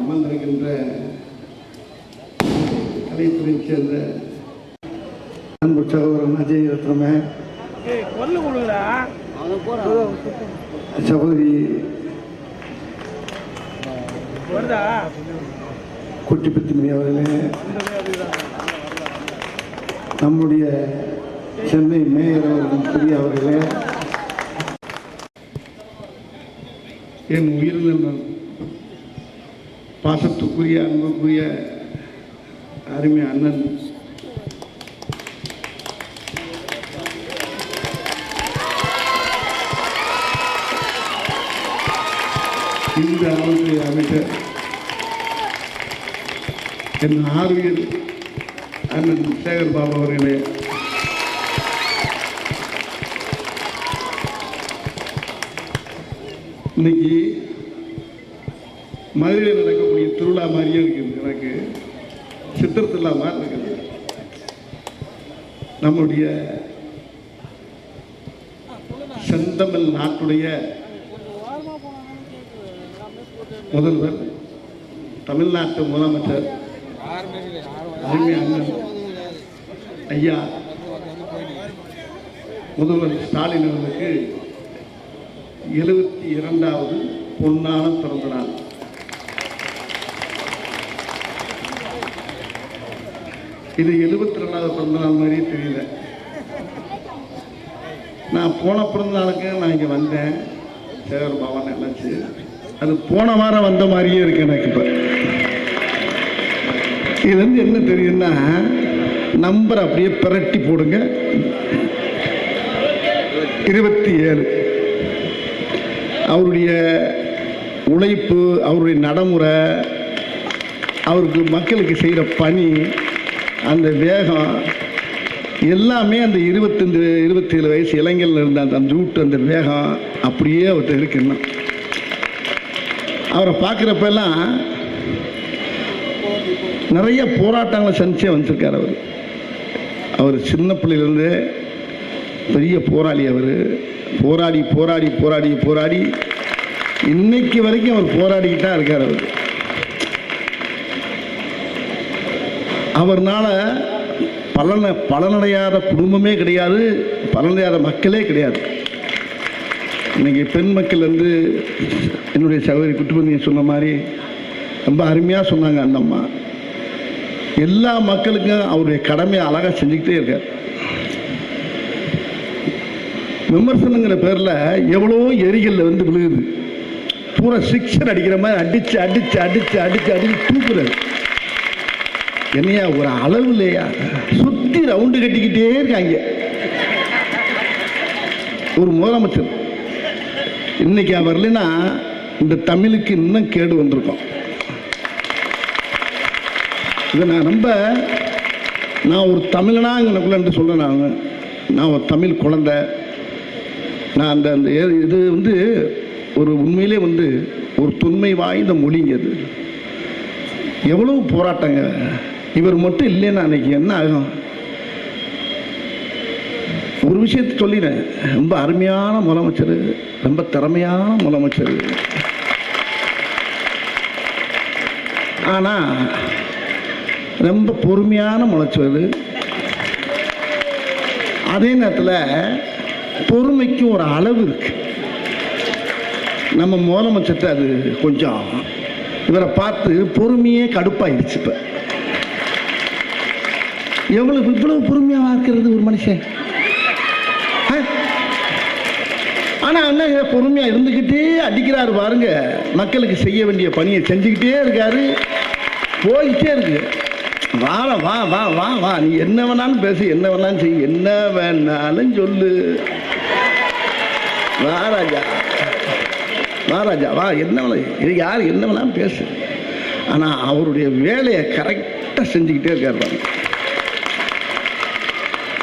அமர்ந்திருக்கின்ற கலைத்துறையைச் சேர்ந்த அன்பு சகோதரன் அஜய் ரத்னமே. சகோதரி குட்டிப்பத்திமணி அவர்களே நம்முடைய சென்னை மேயர் அவர்கள் புதிய அவர்களே என் உயிரிழந்த பாசத்துக்குரிய அன்புக்குரிய அருமை அண்ணன். இந்த அமைப்பை அமைச்சர் என் ஆர்வியல் அண்ணன் சேகர் பாபு அவர்களே இன்னைக்கு மதுரையில் நடக்கக்கூடிய திருவிழா மாதிரியே இருக்குது எனக்கு சித்திர திருவிழா மாதிரி இருக்குது. நம்முடைய செந்தமிழ் நாட்டுடைய முதல்வர் தமிழ்நாட்டு முதலமைச்சர் அருமை ஐயா முதல்வர் ஸ்டாலின் அவர்களுக்கு எழுபத்தி இரண்டாவது பொன்னான பிறந்த நாள். இது எழுபத்தி ரெண்டாவது பிறந்த நாள் மாதிரியே தெரியல. நான் போன பிறந்த நாளுக்கு நான் இங்கே வந்தேன். சேகர் பவன் என்னாச்சு? அது போன வாரம் வந்த மாதிரியே இருக்கு எனக்கு இப்போ. இது வந்து என்ன தெரியும்னா நம்பர் அப்படியே பிரட்டி போடுங்க. இருபத்தி ஏழு. அவருடைய உழைப்பு அவருடைய நடைமுறை அவருக்கு மக்களுக்கு செய்கிற பணி அந்த வேகம் எல்லாமே அந்த இருபத்தஞ்சு இருபத்தேழு வயசு இளைஞரில் இருந்த அந்த அந்த ரூட் அந்த வேகம் அப்படியே அவர்கிட்ட இருக்கு அவரை பார்க்குறப்பெல்லாம் நிறைய போராட்டங்களை சந்திச்சே வந்திருக்கார் அவர். அவர் சின்ன பிள்ளையிலேருந்து பெரிய போராளி அவர். போராடி போராடி போராடி போராடி இன்னைக்கு வரைக்கும் அவர் போராடிக்கிட்டா இருக்கார் அவர். அவர்னால பலன பலனடையாத குடும்பமே கிடையாது பலனடையாத மக்களே கிடையாது. இன்னைக்கு பெண் மக்கள் வந்து என்னுடைய சகோதரி குட்டுமணியை சொன்ன மாதிரி ரொம்ப அருமையாக சொன்னாங்க அந்த அம்மா. எல்லா மக்களுக்கும் அவருடைய கடமையை அழகாக செஞ்சுக்கிட்டே இருக்கார். விமர்சனங்கிற பேரில் எவ்வளோ எரிகளில் வந்து விழுகுது. பூரா சிக்ஸர் அடிக்கிற மாதிரி அடித்து அடித்து அடித்து அடித்து அடித்து தூக்குறது என்னையா ஒரு அளவு இல்லையா? சுற்றி ரவுண்டு கட்டிக்கிட்டே இருக்காங்க. ஒரு முதலமைச்சர். இன்னைக்கு அவர் இல்லைன்னா இந்த தமிழுக்கு இன்னும் கேடு வந்திருக்கும். இதை நான் ரொம்ப நான் ஒரு தமிழனாங்கனக்குள்ளன்ட்டு சொல்கிறேன் நான். நான் ஒரு தமிழ் குழந்தை. நான் அந்த அந்த ஏ- இது வந்து ஒரு உண்மையிலே வந்து ஒரு தொன்மை வாய்ந்த மொழிங்க அது எவ்வளவு போராட்டங்க. இவர் மட்டும் இல்லைன்னா அன்னைக்கு என்ன ஆகும்? ஒரு விஷயத்தை சொல்லிடுறேன். ரொம்ப அருமையான முதலமைச்சர் ரொம்ப திறமையான முதலமைச்சர். ஆனால் ரொம்ப பொறுமையான முளைச்சது அதே நேரத்தில் பொறுமைக்கும் ஒரு அளவு இருக்கு. நம்ம முதலமைச்சர்கிட்ட அது கொஞ்சம் இவரை பார்த்து பொறுமையே கடுப்பாயிடுச்சு இப்போ. எவ்வளவு இவ்வளவு பொறுமையாக இருக்கிறது ஒரு மனுஷன்? ஆனா என்ன பொறுமையா இருந்துக்கிட்டே அடிக்கிறாரு பாருங்க. மக்களுக்கு செய்ய வேண்டிய பணியை செஞ்சுக்கிட்டே இருக்காரு. போயிட்டே இருக்கு. வா வா வா வா வா. நீ என்ன வேணாலும் பேசு என்ன வேணாலும் செய் என்ன வேணாலும் சொல்லு. ராஜா வா ராஜா வா என்ன இது யார்? என்ன பேசு. ஆனால் அவருடைய வேலையை கரெக்டாக செஞ்சுக்கிட்டே இருக்காரு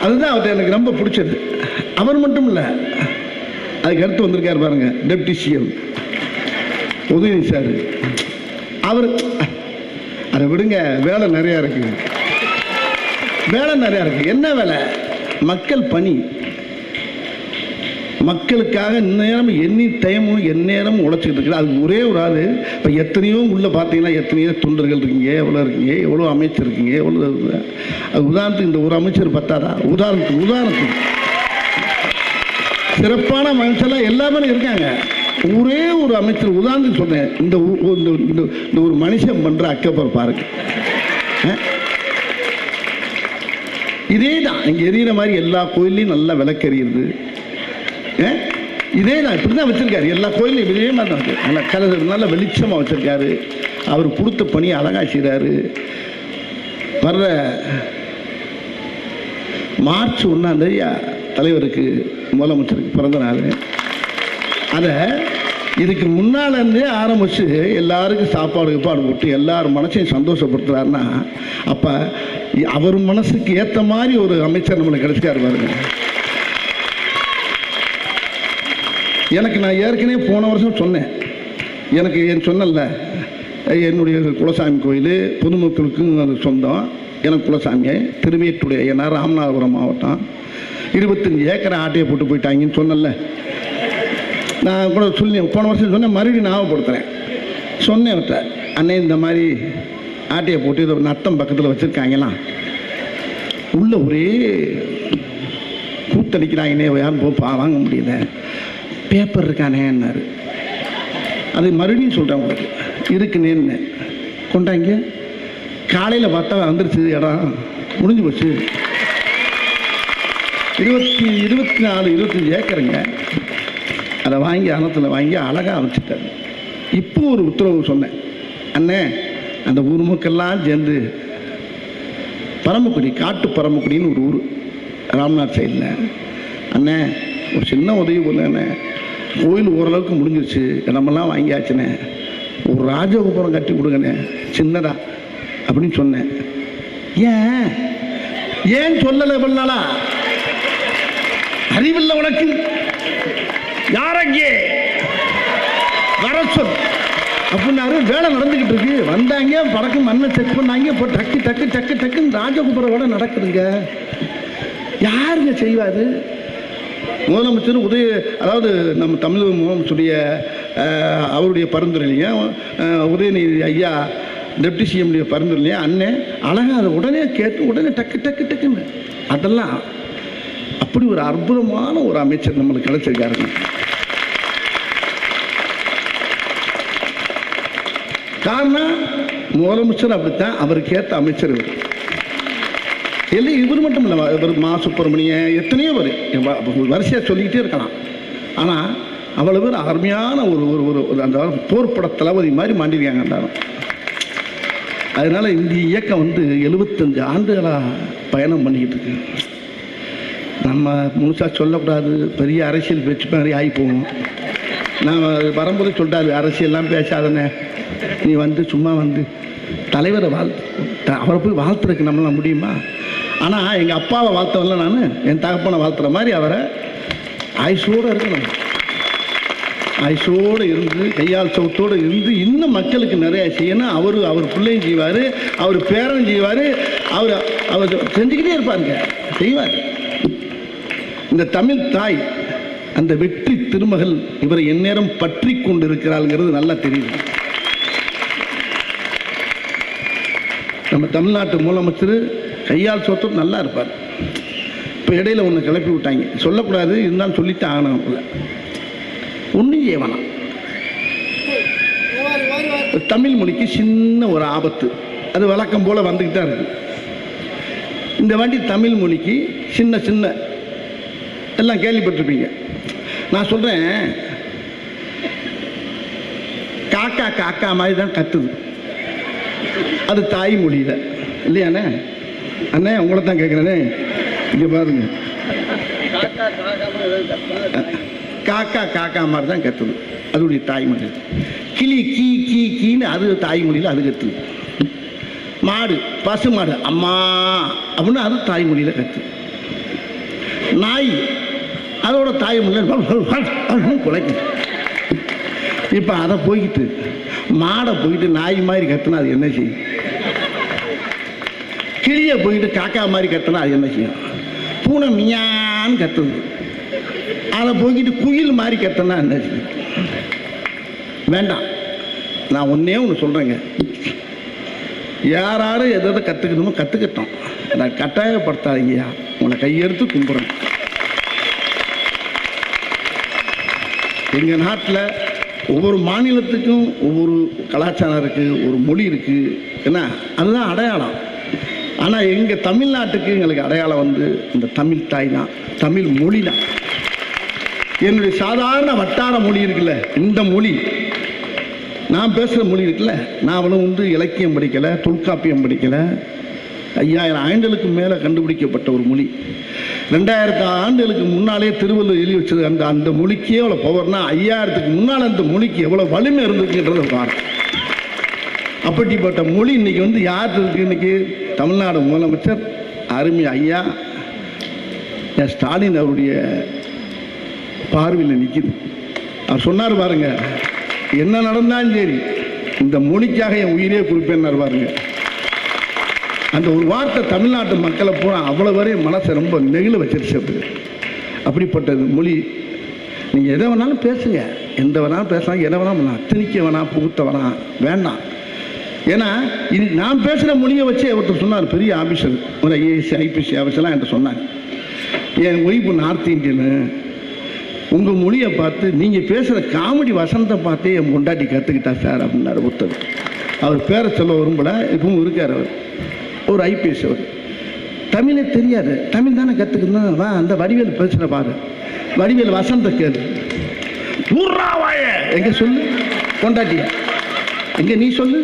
அதுதான் அவர்கிட்ட எனக்கு ரொம்ப பிடிச்சது. அவர் மட்டும் இல்லை அதுக்கு அடுத்து வந்திருக்காரு பாருங்க டெப்டி சிஎம் உதயநிதி சார். அவர் அதை விடுங்க வேலை நிறையா இருக்கு. வேலை நிறையா இருக்கு. என்ன வேலை? மக்கள் பணி. மக்களுக்காக நேரம் எனி டைமும் எந்நேரமும் உழைச்சிக்கிட்டு இருக்கிற அது ஒரே ஒரு ஆள். இப்போ எத்தனையோ உள்ளே பார்த்தீங்கன்னா எத்தனையோ தொண்டர்கள் இருக்கீங்க எவ்வளோ இருக்கீங்க எவ்வளோ அமைச்சர் இருக்கீங்க எவ்வளோ அது உதாரணத்துக்கு இந்த ஒரு அமைச்சர் பத்தாதா? உதாரணத்துக்கு உதாரணத்துக்கு. சிறப்பான மனுஷெல்லாம் எல்லாமே இருக்காங்க. ஒரே ஒரு அமைச்சர் உதாரணத்துக்கு சொன்னேன். இந்த ஊ- இந்த இந்த- இந்த ஒரு மனுஷன் பண்ணுற அக்கப்புறம் பாருங்க. இதே தான் இங்கே எரியிற மாதிரி எல்லா கோயில்லையும் நல்லா விளக்கெறியுது அஹ்? இதே தான் இப்படி தான் வச்சுருக்காரு. எல்லா கோயிலையும் இதே மாதிரி தான் இருக்கு. நல்லா கலர் நல்ல வெளிச்சமாக வச்சுருக்காரு. அவர் கொடுத்த பணியை அழகாக செய்கிறாரு வர்ற மார்ச் ஒன்றாம் தலைவருக்கு முதலமைச்சருக்கு பிறந்த நாள். அதை இதுக்கு முன்னாலேருந்தே ஆரம்பித்து எல்லாருக்கும் சாப்பாடு கீப்பாடு போட்டு எல்லார் மனசையும் சந்தோஷப்படுத்துறாருன்னா அப்போ அவர் மனசுக்கு ஏற்ற மாதிரி ஒரு அமைச்சர் நம்மளுக்கு கிடச்சிக்காரு பாருங்க. எனக்கு நான் ஏற்கனவே போன வருஷம் சொன்னேன். எனக்கு என் சொன்னல என்னுடைய குலசாமி கோயில் பொதுமக்களுக்கும் அது சொந்தம். எனக்கு குலசாமி திருவேட்டுடைய ஏன்னா ராமநாதபுரம் மாவட்டம். இருபத்தஞ்சி ஏக்கரை ஆட்டையை போட்டு போயிட்டாங்கன்னு சொன்னல நான் கூட சொல்லி போன வருஷம் சொன்னேன் மறுபடியும் ஞாபகப்படுத்துகிறேன் சொன்னேன் அவர்கிட்ட அண்ணே இந்த மாதிரி ஆட்டையை போட்டு இதை நத்தம் பக்கத்தில் வச்சுருக்காங்களாம் உள்ள ஒரே கூத்தடிக்கிறாங்கன்னே யாரும் போய் பா- வாங்க முடியல. பேப்பர் இருக்கானேன்னாரு. அது மறுபடியும் சொல்கிறேன் உங்களுக்கு. இருக்குன்னு கொண்டாங்க. காலையில் பார்த்தா வந்துருச்சு இடம். முடிஞ்சு போச்சு. இருபத்தி இருபத்தி நாலு இருபத்தஞ்சி ஏக்கருங்க. அதை வாங்கி அனத்தில் வாங்கி அழகாக அமைச்சிட்டாரு. இப்போ ஒரு உத்தரவு சொன்னேன். அண்ணே அந்த ஊர் மக்கள்லாம் சேர்ந்து பரமக்குடி காட்டு பரமக்குடின்னு ஒரு ஊர். ராம்நாத் சைடில். அண்ணே ஒரு சின்ன உதவி பண்ண கோயில் ஓரளவுக்கு முடிஞ்சிருச்சு. இடமெல்லாம் வாங்கியாச்சுண்ணே ஒரு ராஜகோபுரம் கட்டி கொடுங்கண்ணே சின்னதா அப்படின்னு சொன்னேன். ஏன்? ஏன் சொல்லலை இவ்வளவு அறிவில்லை உனக்கு? யாரங்கே? வர சொல். அப்படின்னாரு. வேலை நடந்துக்கிட்டு இருக்கு. வந்தாங்க படக்கு மண்ணை செக் பண்ணாங்க. இப்போ டக்கு டக்கு டக்கு டக்குன்னு ராஜகுபுர கூட நடக்குதுங்க. யாருங்க செய்வாரு? முதலமைச்சர் உதய அதாவது நம்ம தமிழக முதலமைச்சருடைய அவருடைய பரிந்துரையிலையும் உதயநிதி ஐயா டெப்டி சிஎம்டைய பரிந்துரையிலையும் அண்ணன் அழகா அதை உடனே கேட்டு உடனே டக்கு டக்கு டக்குன்னு. அதெல்லாம் அப்படி ஒரு அற்புதமான ஒரு அமைச்சர் நம்மளுக்கு கிடைச்சிருக்காருங்க. காரணம் முதலமைச்சர் அப்படித்தான் அவருக்கு ஏற்ற அமைச்சர் இவர். இல்லை இவர் மட்டும் இல்லை இவர் மா சுப்பிரமணியன் எத்தனையோ வரு வரிசையாக சொல்லிக்கிட்டே இருக்கலாம் ஆனால் அவ்வளோ பேர் அருமையான ஒரு ஒரு ஒரு ஒரு அந்த போர்ப்பட தளபதி மாதிரி மாண்டிருக்காங்க எல்லாரும் அதனால் இந்த இயக்கம் வந்து எழுபத்தஞ்சு ஆண்டுகளாக பயணம் பண்ணிக்கிட்டு இருக்கு. நம்ம முழுசாக சொல்லக்கூடாது. பெரிய அரசியல் பேச்சு மாதிரி ஆகி போகும். நான் வரும்போது சொல்லிட்டாரு அரசியல்லாம் பேசாதனே. நீ வந்து சும்மா வந்து தலைவரை வாழ்த்து அவரை போய் வாழ்த்துறதுக்கு நம்மளால் முடியுமா? ஆனால் எங்கள் அப்பாவை வாழ்த்தவன்ல நான் என் தகப்பனை வாழ்த்துற மாதிரி அவரை ஆயுஷோடு இருக்கணும். ஆயுஷோடு இருந்து கையால் சவுத்தோடு இருந்து இன்னும் மக்களுக்கு நிறையா செய்யணும். அவர் அவர் பிள்ளையும் செய்வார் அவர் பேரன் செய்வார் அவர் அவர் செஞ்சுக்கிட்டே இருப்பாருங்க. செய்வார். இந்த தமிழ் தாய் அந்த வெற்றி திருமகள் இவரை எந்நேரம் பற்றி கொண்டிருக்கிறாள்ங்கிறது நல்லா தெரியுது. நம்ம தமிழ்நாட்டு முதலமைச்சர் கையால் சோத்தம் நல்லா இருப்பார். இப்போ இடையில ஒன்று கிளப்பி விட்டாங்க. சொல்லக்கூடாது இருந்தாலும் சொல்லித்தான் ஆகணும் ஒன்றும் செய்ய வேணாம். தமிழ் மொழிக்கு சின்ன ஒரு ஆபத்து. அது வழக்கம் போல் வந்துக்கிட்டு தான் இருக்கு. இந்த வாட்டி தமிழ் மொழிக்கு சின்ன சின்ன எல்லாம் கேள்விப்பட்டிருப்பீங்க. நான் சொல்கிறேன் காக்கா காக்கா மாதிரி தான் கத்துது. அது தாய்மொழியில். இல்லையாண்ணே? அண்ணே உங்களை தான் கேட்குறேனே இங்கே பாருங்க. காக்கா காக்கா மாதிரி தான் கத்துது. அதோடைய தாய்மொழி கிளி கீ கீ கீன்னு அது தாய்மொழியில் அது கத்துது. மாடு பசு மாடு அம்மா அப்படின்னு அது தாய்மொழியில் கத்து நாய் அதோட தாய்மொழியில் குலைக்கும் இப்போ அதை போய்கிட்டு மாடை போயிட்டு நாய் மாதிரி கத்துனா அது என்ன செய்யும்? கிளியை போயிட்டு காக்கா மாதிரி கத்துனா அது என்ன செய்யும்? பூனை மியான்னு கத்துது. அதை போய்கிட்டு குயில் மாதிரி கத்தினா என்ன செய்யும்? வேண்டாம். நான் ஒன்றே ஒன்று சொல்கிறேங்க யார் யாரும் எதை எதை கற்றுக்கணுமோ கற்றுக்கிட்டோம் நான் கட்டாயப்படுத்தாதீங்கய்யா உங்களை கையெடுத்து கும்பிட்றேன் எங்கள் நாட்டில் ஒவ்வொரு மாநிலத்துக்கும் ஒவ்வொரு கலாச்சாரம் இருக்குது ஒரு மொழி இருக்குது என்ன? அதுதான் அடையாளம். ஆனால் எங்கள் தமிழ்நாட்டுக்கு எங்களுக்கு அடையாளம் வந்து இந்த தமிழ் தாய் தான். தமிழ் மொழி தான். என்னுடைய சாதாரண வட்டார மொழி இருக்குல்ல இந்த மொழி. நான் பேசுகிற மொழி இருக்குல்ல நான் அவளும் வந்து இலக்கியம் படிக்கலை தொல்காப்பியம் படிக்கலை. ஐயாயிரம் ஆண்டுகளுக்கு மேலே கண்டுபிடிக்கப்பட்ட ஒரு மொழி. ரெண்டாயிரத்து ஆண்டுகளுக்கு முன்னாலே திருவள்ளுவர் எழுதி வச்சது அந்த அந்த மொழிக்கே எவ்வளோ பவர்னா ஐயாயிரத்துக்கு முன்னால் அந்த மொழிக்கு எவ்வளோ வலிமை இருந்துச்சுன்றதை பாருங்கள் அப்படிப்பட்ட மொழி இன்னைக்கு வந்து யார் இருக்கு இன்னைக்கு? தமிழ்நாடு முதலமைச்சர் அருமை ஐயா என் ஸ்டாலின் அவருடைய பார்வையில் நிற்கிது அவர் சொன்னார் பாருங்க என்ன நடந்தாலும் சரி இந்த மொழிக்காக என் உயிரே குறிப்பேன்னார் பாருங்க. அந்த ஒரு வார்த்தை தமிழ்நாட்டு மக்களை பூரா அவ்வளோ வரையும் மனசை ரொம்ப நெகிழ வச்சிருச்சு அப்படி. அப்படிப்பட்டது மொழி. நீங்கள் எதை வேணாலும் பேசுங்க. எந்த வேணாலும் பேசலாம் எதை வேணாலும் பண்ணலாம் திணிக்க வேணாம் புகுத்த வேணாம் வேண்டாம். ஏன்னா இது நான் பேசுகிற மொழியை வச்சே ஒருத்தர் சொன்னார் பெரிய ஆஃபீஸர் ஒரு ஐஏஎஸ் ஐபிஎஸ்சி ஆஃபீஸர்லாம் என்கிட்ட சொன்னாங்க. என் ஒய்ஃபு நார்த் இந்தியனு? உங்கள் மொழியை பார்த்து நீங்கள் பேசுகிற காமெடி வசனத்தை பார்த்தே என் பொண்டாட்டி கற்றுக்கிட்டா சார் அப்படின்னாரு ஒருத்தர். அவர் பேரை சொல்ல விரும்பல இப்பவும் இருக்கார் அவர். ஒரு ஐபிஎஸ் அவர். தமிழே தெரியாது. தமிழ் தானே கற்றுக்கணும் வா அந்த வடிவேல் பேசுகிற பாரு. வடிவேல் வசந்த கேளு. மூர்ரா எங்கே சொல்லு? கொண்டாட்டியா எங்க நீ சொல்லு?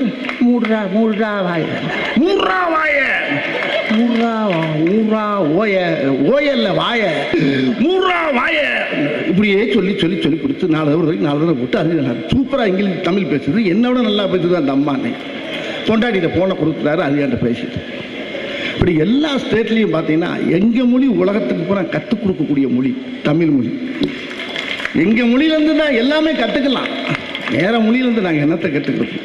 மூடுறா மூடுறா வாய. மூர்ரா வாய. மூர்ரா ஊரா ஓய ஓயல்ல வாய. மூர்ரா வாய. இப்படியே சொல்லி சொல்லி சொல்லி கொடுத்து நாலு தடவை வரைக்கும் நாலு தடவை போட்டு அது சூப்பராக இங்கிலீஷ் தமிழ் பேசுது. என்னோட நல்லா பேசுது அந்த அம்மா அன்னை பொண்டாட்டிகிட்ட போனை கொடுக்குறாரு அது என்கிட்ட பேசிட்டு. இப்படி எல்லா ஸ்டேட்லேயும் பார்த்தீங்கன்னா எங்கள் மொழி உலகத்துக்கு பூரா கற்றுக் கொடுக்கக்கூடிய மொழி தமிழ் மொழி. எங்கள் மொழியிலேருந்து தான் எல்லாமே கற்றுக்கலாம் வேற மொழியிலேருந்து நாங்கள் என்னத்தை கற்றுக்கிறோம்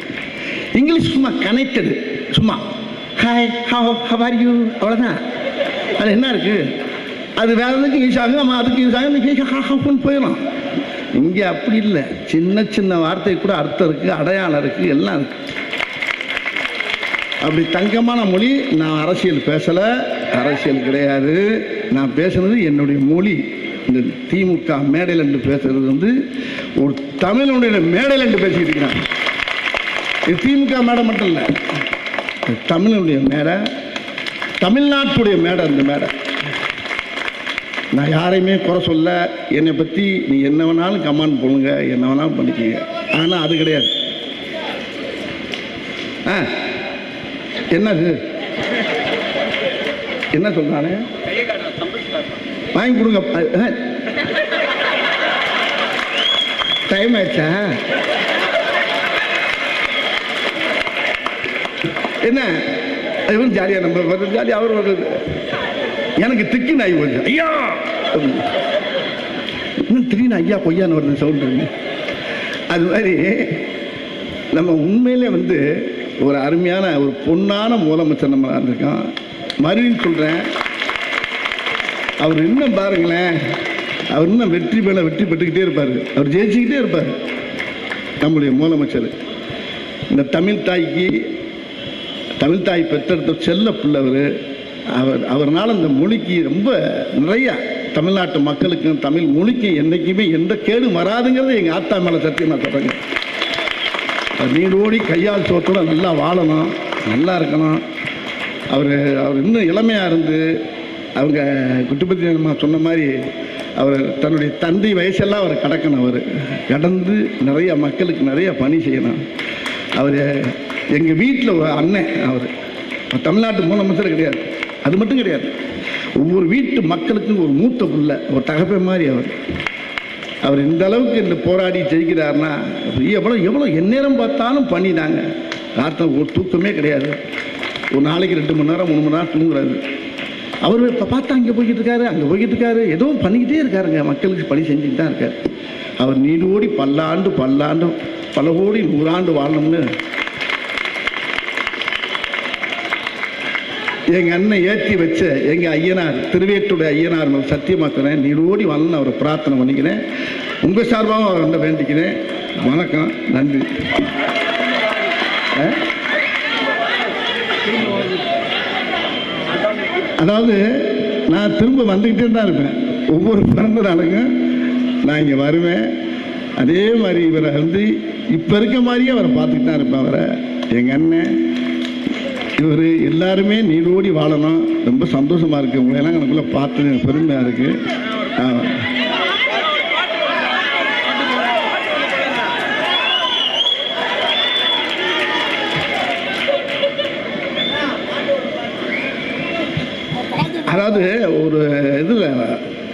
இங்கிலீஷ் சும்மா கனெக்டடு சும்மா hi how how are you அவ்வளோதான் அது என்ன இருக்குது அது வேற எதுக்கு யூஸ் ஆகும் நம்ம அதுக்கு யூஸ் ஆகும் இன்னைக்கு ஹா ஹாஃப்னு போயிடும். இங்கே அப்படி இல்லை. சின்ன சின்ன வார்த்தை கூட அர்த்தம் இருக்குது அடையாளம் இருக்குது எல்லாம் இருக்குது அப்படி தங்கமான மொழி நான் அரசியல் பேசலை. அரசியல் கிடையாது. நான் பேசுனது என்னுடைய மொழி. இந்த திமுக மேடையில் என்று பேசுறது வந்து தமிழனுடைய மேடையில் என்று பேசிக்கிட்டு இருக்கிறாங்க இது திமுக மேடை மட்டும் இல்லை. தமிழனுடைய மேடை தமிழ்நாட்டுடைய மேடை அந்த மேடை. நான் யாரையுமே குறை சொல்ல என்னை பற்றி நீ என்ன வேணாலும் கமாண்ட் பண்ணுங்க என்ன வேணாலும் பண்ணிக்கங்க. ஆனால் அது கிடையாது. ஆ என்னது? என்ன சொல்கிறானே வாங்கி கொடுங்க. டைம் ஆயிடுச்சா என்ன? இவன் ஜாலியா நம்ம ஜாலியா அவர் வர்றது எனக்கு திக்கு நாய் வருது ஐயா! இன்னும் திடீர்னு ஐயா பொய்யான்னு வருது சவுண்டு அது மாதிரி நம்ம உண்மையிலே வந்து ஒரு அருமையான ஒரு பொன்னான முதலமைச்சர் நம்ம இருக்கோம் மறுபடியும் சொல்கிறேன் அவர் இன்னும் பாருங்களேன். அவர் இன்னும் வெற்றி மேலே வெற்றி பெற்றுக்கிட்டே இருப்பார். அவர் ஜெயிச்சுக்கிட்டே இருப்பார். நம்முடைய முதலமைச்சர். இந்த தமிழ் தாய்க்கு தமிழ் தாய் பெற்றெடுத்த செல்ல பிள்ளவர் அவர் அவர்னால் இந்த மொழிக்கு ரொம்ப நிறையா தமிழ்நாட்டு மக்களுக்கும் தமிழ் மொழிக்கு என்றைக்குமே எந்த கேடும் வராதுங்கிறது எங்கள் ஆத்தா மேலே சத்தியமாக நான் சொல்கிறேங்க நீடோடி கையால் சோத்தோட நல்லா வாழணும் நல்லா இருக்கணும். அவர் அவர் இன்னும் இளமையாக இருந்து அவங்க குட்டுப்பத்தி அம்மா சொன்ன மாதிரி அவர் தன்னுடைய தந்தை வயசெல்லாம் அவர் கடக்கணும் அவர். கடந்து நிறைய மக்களுக்கு நிறைய பணி செய்யணும். அவர் எங்கள் வீட்டில் ஒரு அண்ணன் அவர். தமிழ்நாட்டு முதலமைச்சர் கிடையாது. அது மட்டும் கிடையாது. ஒவ்வொரு வீட்டு மக்களுக்கும் ஒரு மூத்த புள்ள ஒரு தகப்பை மாதிரி அவர். அவர் இந்த அளவுக்கு இந்த போராடி ஜெயிக்கிறாருன்னா எவ்வளோ எவ்வளோ எந்நேரம் பார்த்தாலும் பண்ணிதாங்க. ராத்திரம் ஒரு தூக்கமே கிடையாது. ஒரு நாளைக்கு ரெண்டு மணி நேரம் மூணு மணி நேரம் தூங்குறாரு. அவர் இப்போ பார்த்தா அங்கே போய்கிட்டு இருக்காரு அங்கே போய்கிட்டு இருக்காரு. ஏதோ பண்ணிக்கிட்டே இருக்காருங்க. மக்களுக்கு பணி செஞ்சுட்டு தான் இருக்கார். அவர் நீடோடி பல்லாண்டு பல்லாண்டு பல கோடி நூறாண்டு வாழணும்னு. எங்கள் அண்ணன் ஏற்றி வச்ச எங்கள் ஐயனார் திருவேட்டுடைய ஐயனார் சத்தியமாக்குறேன். நீரோடி வரலன்னு அவரை பிரார்த்தனை பண்ணிக்கிறேன். உங்கள் சார்பாகவும் அவரை வந்து வேண்டிக்கிறேன். வணக்கம். நன்றி ஆ? அதாவது நான் திரும்ப வந்துக்கிட்டே தான் இருப்பேன். ஒவ்வொரு பிறந்த நாளுக்கும் நான் இங்கே வருவேன். அதே மாதிரி இவரை வந்து இப்போ இருக்க மாதிரியே அவரை பார்த்துக்கிட்டு தான் இருப்பேன் அவரை. எங்கள் அண்ணன் இவர் எல்லாருமே நீரோடி வாழணும். ரொம்ப சந்தோஷமாக இருக்குது உங்களையெல்லாம் எனக்குள்ளே பார்த்து எனக்கு பெருமையாக இருக்குது அதாவது ஒரு இதில்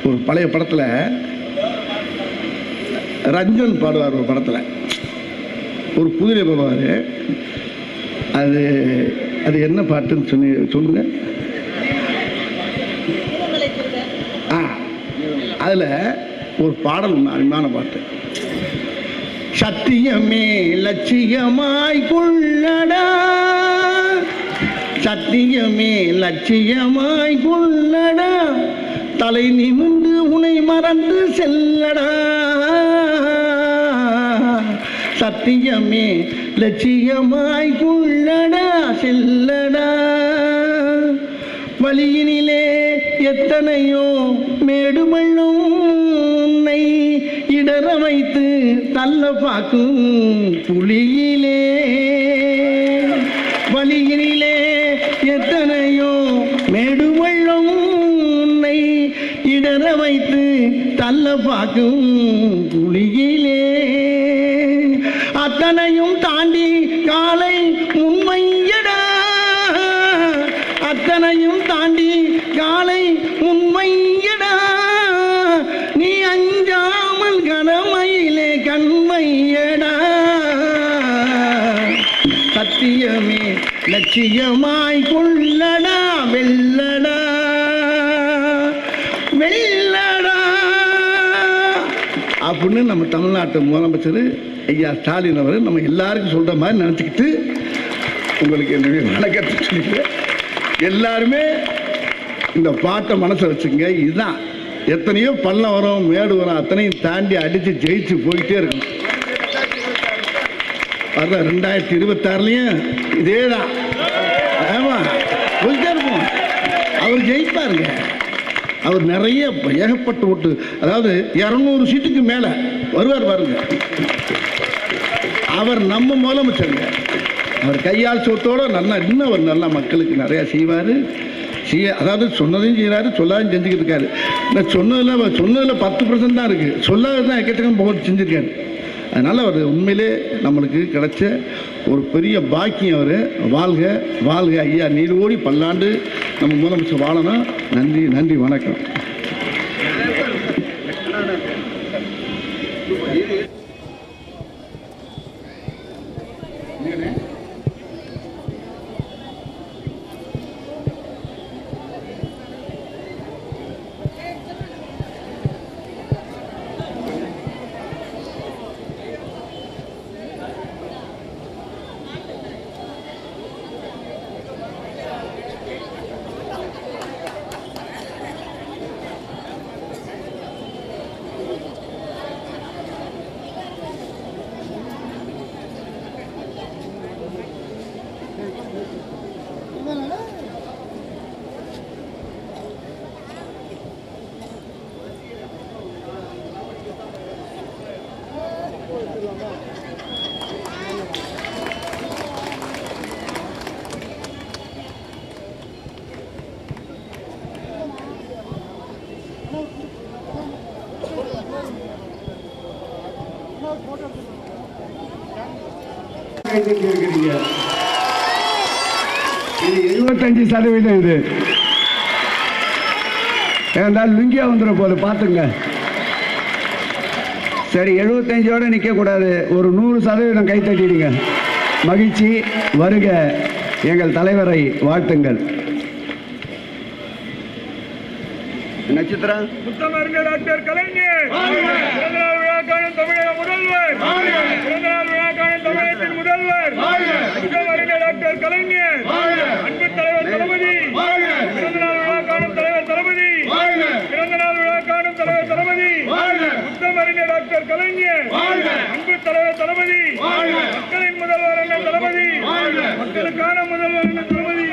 ஒரு பழைய படத்தில் ரஞ்சன் பாடுவார் ஒரு படத்தில். ஒரு குதிரை போடுவார். அது அது என்ன பாட்டுன்னு சொல்லி சொல்லுங்க. ஆ அதில் ஒரு பாடல் ஒன்று அருமையான பாட்டு. சத்தியமே லட்சியமாய் கொள்ளடா. சத்தியமே லட்சியமாய் கொள்ளடா தலை நிமிந்து உனை மறந்து செல்லடா. சத்தியமே லட்சியமாய் கொள்ளடா செல்லடா. வழியினிலே எத்தனையோ மேடுமள்ளும் உன்னை இடர வைத்து தள்ள பார்க்கும் புலியிலே. தள்ள பார்க்கும் புலியிலே அத்தனையும் தாண்டி காலை உண்மையடா அத்தனையும் தாண்டி காலை உண்மையடா நீ அஞ்சாமல் கனமையிலே கண்மையடா சத்தியமே லட்சியமாய் கொள்ளடா வெள்ள அப்படின்னு நம்ம தமிழ்நாட்டு முதலமைச்சர் ஐயா ஸ்டாலின் அவர் நம்ம எல்லாருக்கும் சொல்கிற மாதிரி நினச்சிக்கிட்டு உங்களுக்கு என்னுடைய வணக்கத்தை சொல்லிக்கிறேன். எல்லாருமே இந்த பாட்டை மனசில் வச்சுங்க இதுதான். எத்தனையோ பள்ளம் வரும் மேடு வரும் அத்தனையும் தாண்டி அடித்து ஜெயிச்சு போயிட்டே இருக்கணும் வர்ற ரெண்டாயிரத்தி இருபத்தாறுலையும் இதே தான் ஆமாம் போயிட்டே இருப்போம் அவர் ஜெயிப்பாருங்க. அவர் நிறைய ஏகப்பட்ட ஓட்டு அதாவது இரநூறு சீட்டுக்கு மேலே வருவார் பாருங்க. அவர் நம்ம முதலமைச்சருங்க. அவர் கையால் சொத்தோட நல்லா இன்னும் அவர் நல்லா மக்களுக்கு நிறையா செய்வார். செய்ய அதாவது சொன்னதையும் செய்கிறாரு சொல்லாதையும் செஞ்சுக்கிட்டு இருக்காரு. நான் சொன்னதில் சொன்னதில் பத்து பர்சன்ட் தான் இருக்குது சொல்லாதது தான் எக்கச்சக்கம் போட்டு செஞ்சுருக்காரு. அதனால் அவர் உண்மையிலே நம்மளுக்கு கிடைச்ச ஒரு பெரிய பாக்கியம் அவர். வாழ்க வாழ்க ஐயா. நீர் ஓடி பல்லாண்டு நம்ம முதலமைச்சர் வாழணும் நன்றி நன்றி வணக்கம். இருக்கிறீங்க இது எழுபத்தஞ்சு சதவீதம் இது. ஏன்னா லுங்கியா வந்துட போது பார்த்துங்க. சரி எழுபத்தஞ்சோட நிற்கக்கூடாது ஒரு நூறு சதவீதம் கை தட்டிடுங்க. மகிழ்ச்சி வருக. எங்கள் தலைவரை வாழ்த்துங்கள். நட்சத்திரம் டாக்டர் கலைஞர். விழாக்கான தமிழக முதல்வர். பிறந்த நாள் விழாக்கான தமிழகத்தின் முதல்வர். முதல்வரின் டாக்டர் கலைஞர். அன்பு தலைவர் தளபதி. பிறந்த நாள் விழாக்கான தலைவர் தளபதி. பிறந்த நாள் விழாக்கான தலைவர் தளபதி. உத்தமரின் டாக்டர் கலைஞர். அன்பு தலைவர் தளபதி. மக்களின் முதல்வர் என்ன தளபதி. மக்களுக்கான முதல்வர் என்ன தளபதி.